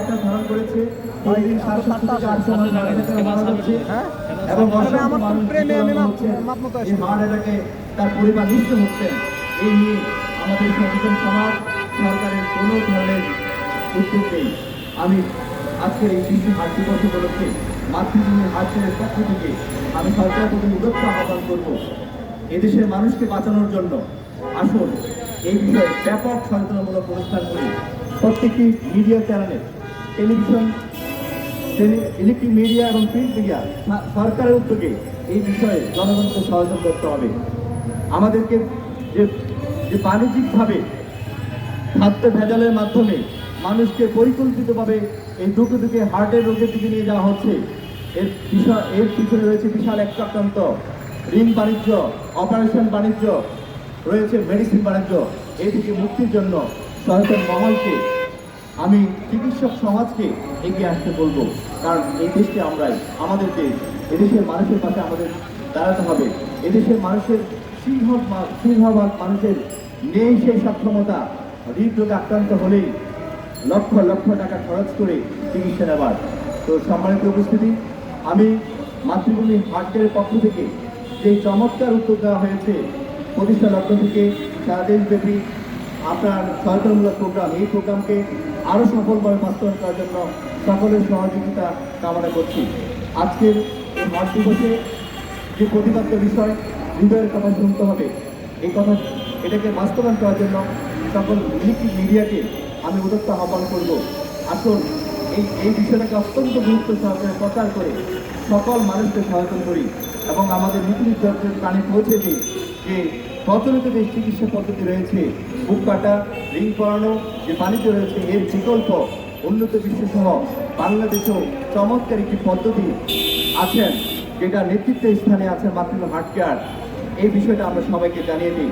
আকার ধারণ করেছে। প্রতিদিন সাতশো থেকে আটশো মানুষ মারা যাচ্ছে এবং অসংখ্য মানুষ আমি মৃত্যুবরণ মাপ- হচ্ছেন। মাপ মতো এই আসছি। হার্ট তার পরিবার নিশ্চিত হচ্ছেন। এই নিয়ে আমাদের সচেতন সমাজ সরকারের কোনো ধরনের উদ্যোগ নেই। আমি আজকের এই শিশু হাট দিবস উপলক্ষে মাতৃভূমির হাটের পক্ষ থেকে আমি সরকারের প্রতি উদ্যোক্ত আহ্বান করব। এদেশের মানুষকে বাঁচানোর জন্য আসুন এই বিষয়ে ব্যাপক সচেতনামূলক অনুষ্ঠান করি প্রত্যেকটি মিডিয়া চ্যানেলে টেলিভিশন ইলেকট্রিক মিডিয়া এবং প্রিন্ট মিডিয়া সরকারের উদ্যোগে এই বিষয়ে জনগণকে সচেতন করতে হবে। আমাদেরকে যে যে বাণিজ্যিকভাবে খাদ্য ভেজালের মাধ্যমে মানুষকে পরিকল্পিতভাবে এই দুটো দিকে হার্টের রোগের দিকে নিয়ে যাওয়া হচ্ছে, এর বিষয় এর পিছনে রয়েছে বিশাল এক চক্রান্ত ঋণ বাণিজ্য, অপারেশন বাণিজ্য, রয়েছে মেডিসিন বাণিজ্য। এই থেকে মুক্তির জন্য সচেতন মহলকে আমি চিকিৎসক সমাজকে এগিয়ে আসতে বলব। কারণ এই দেশটি আমরাই, আমাদের দেশ, এদেশের মানুষের পাশে আমাদের দাঁড়াতে হবে। এদেশের মানুষের সিংহভাগ সিংহভাগ মানুষের নেই সেই সক্ষমতা। হৃদরোগে আক্রান্ত হলেই লক্ষ লক্ষ টাকা খরচ করে চিকিৎসা নেবার। তো সম্মানিত উপস্থিতি, আমি মাতৃভূমি হাটের পক্ষ থেকে যে চমৎকার উদ্যোগ দেওয়া হয়েছে, প্রতিষ্ঠা লগ্ন থেকে সারা দেশব্যাপী আপনার সহায়তামূলক প্রোগ্রাম এই প্রোগ্রামকে আরও সফলভাবে বাস্তবায়ন করার জন্য সকলের সহযোগিতা কামনা করছি। আজকের এই মত দিবসে যে প্রতিপাদ্য বিষয়, হৃদয়ের কথা শুনতে হবে। এই কথা, এটাকে বাস্তবায়ন করার জন্য সকল মিডিয়াকে আমি উদ্যোক্ত আহ্বান করব। আসুন, এই এই বিষয়টাকে অত্যন্ত গুরুত্ব সহকারে প্রচার করে সকল মানুষকে সচেতন করি এবং আমাদের নীতি নির্ধারণের কানে পৌঁছে দিই যে প্রচলিত যে চিকিৎসা পদ্ধতি রয়েছে, বুক কাটা, রিং পরানো, যে পানিতে রয়েছে এর বিকল্প উন্নত বিশ্বসহ বাংলাদেশেও চমৎকার একটি পদ্ধতি আছেন, যেটা নেতৃত্বের স্থানে আছেন মাতৃ হাটকার এই বিষয়টা আমরা সবাইকে জানিয়ে দিই।